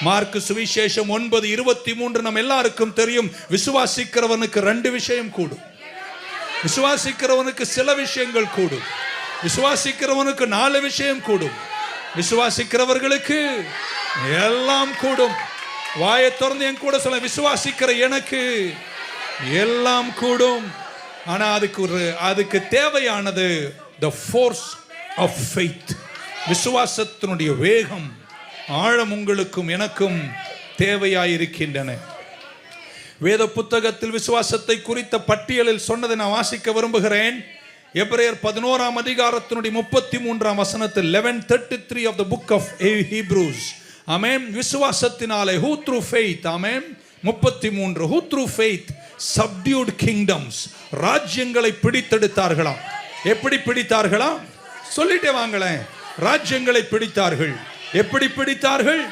Mark சுவிசேஷம் ஒன்பது இருபத்தி மூன்று நம்ம எல்லாருக்கும் தெரியும். விசுவாசிக்கிறவனுக்கு ரெண்டு விஷயம் கூடும். விசுவாசிக்கிறவனுக்கு சில விஷயங்கள் கூடும். விசுவாசிக்கிறவனுக்கு நாலு விஷயம் கூடும். விசுவாசிக்கிறவர்களுக்கு எல்லாம் கூடும். வாயை திறந்து என் கூட சொல்ல விசுவாசிக்கிற எனக்கு எல்லாம் கூடும். ஆனா அதுக்கு ஒரு அதுக்கு தேவையானது த ஃபோர்ஸ் ஆஃப் ஃபெய்த் விசுவாசத்தினுடைய வேகம். ஆழம் உங்களுக்கும் எனக்கும் தேவையாயிருக்கின்றன. வேத புத்தகத்தில் விசுவாசத்தை குறித்த பட்டியலில் சொன்னதை நான் வாசிக்க விரும்புகிறேன். எப்ரேயர் பதினோராம் அதிகாரத்தினுடைய முப்பத்தி மூன்றாம் வசனத்தில் eleven thirty three of the book of Hebrews அமேம் விசுவாசத்தினாலே ஹூ த்ரூ ஃபெய்த் அமேம் முப்பத்தி மூன்று who through faith subdued kingdoms ராஜ்யங்களை பிடித்தெடுத்தார்களாம். எப்படி பிடித்தார்களாம்? சொல்லிட்டே வாங்களேன். ராஜ்யங்களை பிடித்தார்கள். எப்படி பிடித்தார்கள்?